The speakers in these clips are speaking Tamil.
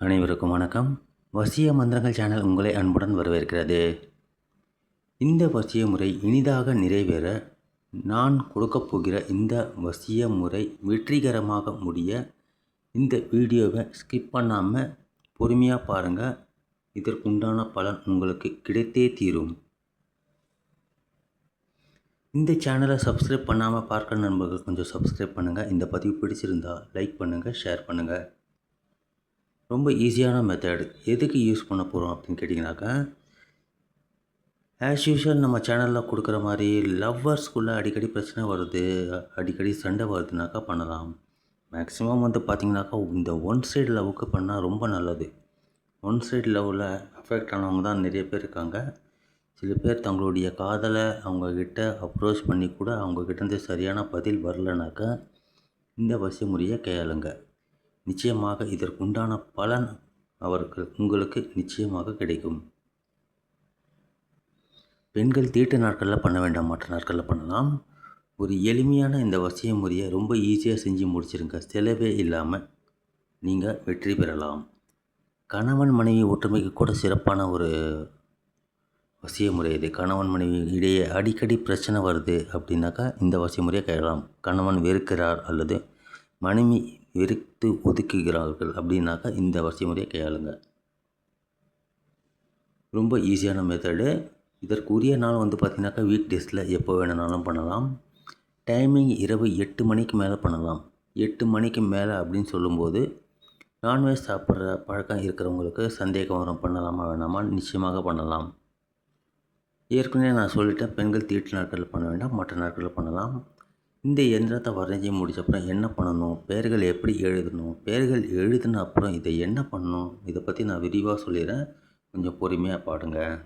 அனைவருக்கும் வணக்கம். வசிய மந்திரங்கள் சேனல் உங்களை அன்புடன் வரவேற்கிறது. இந்த வசிய முறை இனிதாக நிறைவேற நான் கொடுக்கப் போகிற இந்த வசிய முறை வெற்றிகரமாக முடிய இந்த வீடியோவை ஸ்கிப் பண்ணாமல் பொறுமையாக பாருங்கள் இதற்குண்டான பலன் உங்களுக்கு கிடைத்தே தீரும். இந்த சேனலை சப்ஸ்கிரைப் பண்ணாமல் பார்க்குற நண்பர்கள் கொஞ்சம் சப்ஸ்கிரைப் பண்ணுங்கள் இந்த பதிவு பிடிச்சிருந்தால் லைக் பண்ணுங்கள் ஷேர் பண்ணுங்கள் ரொம்ப ஈஸியான மெத்தட் எதுக்கு யூஸ் பண்ண போகிறோம் அப்படின்னு கேட்டிங்கனாக்கா ஆஸ் யூஷுவல் நம்ம சேனலில் கொடுக்குற மாதிரி லவ்வர்ஸ்குள்ளே அடிக்கடி பிரச்சனை வருது அடிக்கடி சண்டை வருதுனாக்கா பண்ணலாம். மேக்ஸிமம் வந்து பார்த்திங்கனாக்கா இந்த ஒன் சைடு லவ்வுக்கு பண்ணால் ரொம்ப நல்லது. ஒன் சைடு லவ்வில் அஃபெக்ட் ஆனவங்க தான் நிறைய பேர் இருக்காங்க. சில பேர் தங்களுடைய காதலை அவங்கக்கிட்ட அப்ரோச் பண்ணி கூட அவங்கக்கிட்டேருந்து சரியான பதில் வரலனாக்கா இந்த வசிமுறையை கையாளுங்க. நிச்சயமாக இதற்குண்டான பலன் அவர்கள் உங்களுக்கு நிச்சயமாக கிடைக்கும். பெண்கள் தீட்டு நாட்களில் பண்ண வேண்டாம் மற்ற நாட்களில் பண்ணலாம். ஒரு எளிமையான இந்த வசிய முறையை ரொம்ப ஈஸியாக செஞ்சு முடிச்சிருங்க. செலவே இல்லாமல் நீங்கள் வெற்றி பெறலாம். கணவன் மனைவி ஒற்றுமைக்கு கூட சிறப்பான ஒரு வசிய முறை இது. கணவன் மனைவி இடையே அடிக்கடி பிரச்சனை வருது அப்படின்னாக்கா இந்த வசிய முறையை கையாளலாம் கணவன் வெறுக்கிறார் அல்லது மனைவி வெறுத்து ஒதுக்குகிறார்கள் அப்படின்னாக்கா இந்த வரிசைமுறையை முறையை கையாளுங்க. ரொம்ப ஈஸியான மெத்தடு இதற்குரிய நாள் வந்து பார்த்திங்கனாக்கா வீக் டேஸில் எப்போ வேணுனாலும் பண்ணலாம். டைமிங் இரவு எட்டு மணிக்கு மேலே பண்ணலாம். எட்டு மணிக்கு மேலே அப்படின்னு சொல்லும்போது நான்வெஜ் சாப்பிட்ற பழக்கம் இருக்கிறவங்களுக்கு சந்தேகம் வரும் பண்ணலாமா வேணாமா? நிச்சயமாக பண்ணலாம். ஏற்கனவே நான் சொல்லிட்டேன் பெண்கள் தீட்டு நாட்களில் பண்ண வேண்டாம் மற்ற நாட்களில் பண்ணலாம். இந்த எந்திரத்தை வரைஞ்சி முடிச்ச அப்புறம் என்ன பண்ணணும்? பெயர்கள் எப்படி எழுதணும்? பெயர்கள் எழுதின அப்புறம் இதை என்ன பண்ணணும்? இதை பற்றி நான் விரிவாக சொல்லிடுறேன். கொஞ்சம் பொறுமையாக பாடுங்க.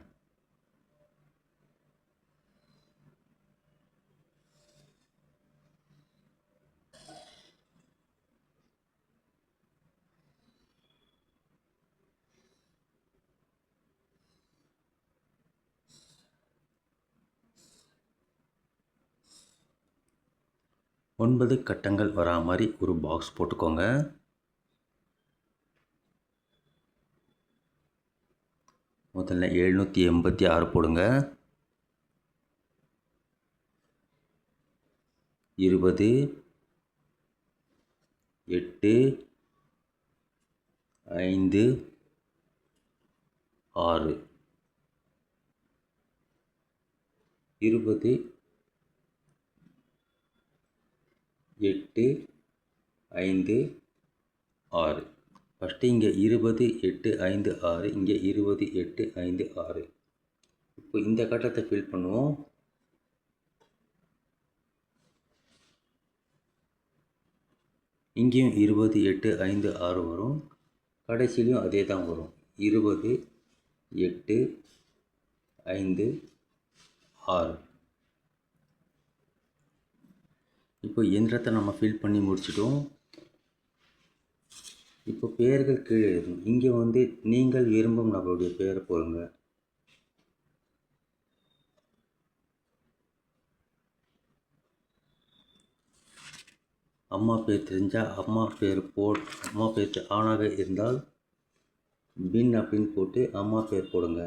ஒன்பது கட்டங்கள் வரா மாதிரி ஒரு பாக்ஸ் போட்டுக்கோங்க. முதல்ல எழுநூற்றி எண்பத்தி ஆறு போடுங்க. இருபது எட்டு ஐந்து ஆறு. இருபது எட்டு ஐந்து ஆறு. ஃபஸ்ட்டு இங்கே இருபது எட்டு ஐந்து ஆறு. இங்கே இருபது எட்டு ஐந்து ஆறு. இப்போ இந்த கட்டத்தை ஃபில் பண்ணுவோம். இங்கேயும் இருபது எட்டு ஐந்து ஆறு வரும். கடைசிலையும் அதே தான் வரும். இருபது எட்டு ஐந்து ஆறு. இப்போ இயந்திரத்தை நம்ம ஃபில் பண்ணி முடிச்சிட்டோம். இப்போ பெயர்கள் கீழே எழுதணும் இங்கே வந்து நீங்கள் விரும்பும் நபருடைய பெயரை போடுங்க. அம்மா பேர் தெரிஞ்சால் அம்மா பேர் போ அம்மா பேர் ஆணாக இருந்தால் பின் அப்படின்னு போட்டு அம்மா பேர் போடுங்க.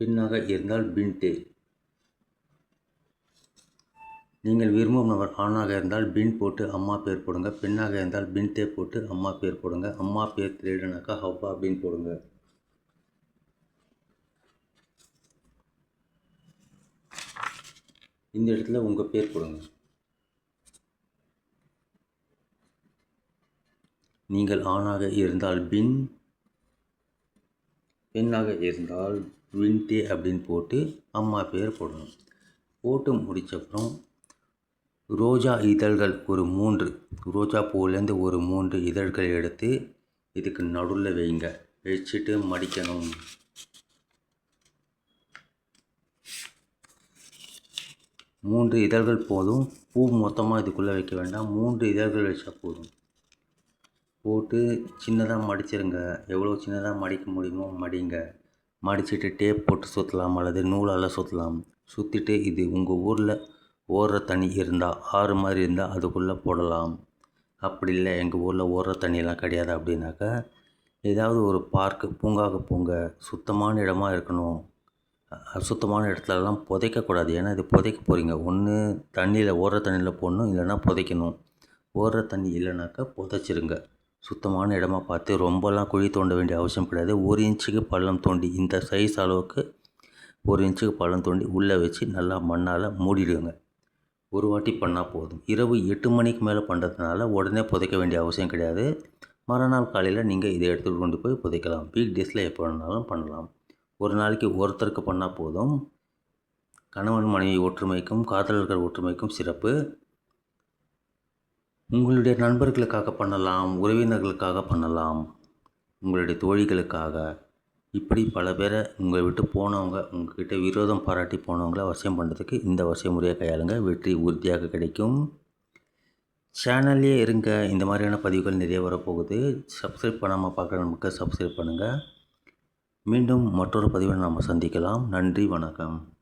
பின்னாக இருந்தால் பின்ட்டு. நீங்கள் விரும்பும் நபர் ஆணாக இருந்தால் பின் போட்டு அம்மா பேர் போடுங்க. பெண்ணாக இருந்தால் பின் தே போட்டு அம்மா பேர் போடுங்க. அம்மா பேர் திருடனாக்கா ஹவ்வா அப்படின்னு போடுங்க. இந்த இடத்துல உங்கள் பேர் போடுங்க. நீங்கள் ஆணாக இருந்தால் பின் பெண்ணாக இருந்தால் வின்டே அப்படின்னு போட்டு அம்மா பேர் போடணும். போட்டு முடித்தப்புறம் ரோஜா இதழ்கள் ஒரு மூன்று. ரோஜா பூவிலேருந்து ஒரு மூன்று இதழ்கள் எடுத்து இதுக்கு நடுவில் வைங்க. வச்சுட்டு மடிக்கணும். மூன்று இதழ்கள் போதும். பூ மொத்தமாக இதுக்குள்ளே வைக்க வேண்டாம். மூன்று இதழ்கள் வச்சா போதும். போட்டு சின்னதாக மடிச்சிருங்க. எவ்வளோ சின்னதாக மடிக்க முடியுமோ மடிங்க. மடிச்சுட்டு டேப் போட்டு சுற்றலாம் அல்லது நூலால் சுற்றலாம் சுற்றிட்டு இது உங்கள் ஊரில் ஓடுற தண்ணி இருந்தால் ஆறு மாதிரி இருந்தால் அதுக்குள்ளே போடலாம். அப்படி இல்லை எங்கள் ஊரில் ஓடுற தண்ணியெல்லாம் கிடையாது அப்படின்னாக்கா ஏதாவது ஒரு பார்க்கு பூங்காவுக்கு போங்க. சுத்தமான இடமா இருக்கணும். சுத்தமான இடத்துலலாம் புதைக்கக்கூடாது. ஏன்னா இது புதைக்க போகிறீங்க ஒன்று தண்ணியில் ஓடுற தண்ணியில் போடணும் இல்லைன்னா புதைக்கணும். ஓடுற தண்ணி இல்லைனாக்கா புதைச்சிருங்க. சுத்தமான இடமா பார்த்து ரொம்பலாம் குழி தோண்ட வேண்டிய அவசியம் கிடையாது. ஒரு இன்ச்சுக்கு பள்ளம் தோண்டி இந்த சைஸ் அளவுக்கு ஒரு இன்ச்சுக்கு பள்ளம் தோண்டி உள்ளே வச்சு நல்லா மண்ணால் மூடிடுங்க. ஒரு வாட்டி பண்ணால் போதும். இரவு எட்டு மணிக்கு மேலே பண்ணுறதுனால உடனே புதைக்க வேண்டிய அவசியம் கிடையாது. மறுநாள் காலையில் நீங்கள் இதை எடுத்துகிட்டு கொண்டு போய் புதைக்கலாம். வீக் டேஸில் எப்போ வேணாலும் பண்ணலாம். ஒரு நாளைக்கு ஒருத்தருக்கு பண்ணால் போதும். கணவன் மனைவி ஒற்றுமைக்கும் காதலர்கள் ஒற்றுமைக்கும் சிறப்பு. உங்களுடைய நண்பர்களுக்காக பண்ணலாம். உறவினர்களுக்காக பண்ணலாம். உங்களுடைய தோழிகளுக்காக. இப்படி பல பேரை உங்களை விட்டு போனவங்க உங்ககிட்ட விரோதம் பாராட்டி போனவங்கள வசியம் பண்ணுறதுக்கு இந்த வசிய முறையை கையாளுங்க. வெற்றி உறுதியாக கிடைக்கும். சேனல்லே இருங்க. இந்த மாதிரியான பதிவுகள் நிறைய வரப்போகுது. சப்ஸ்கிரைப் பண்ணாமல் பார்க்குற நமக்கு சப்ஸ்கிரைப் பண்ணுங்கள் மீண்டும் மற்றொரு பதிவை நாம் சந்திக்கலாம். நன்றி வணக்கம்.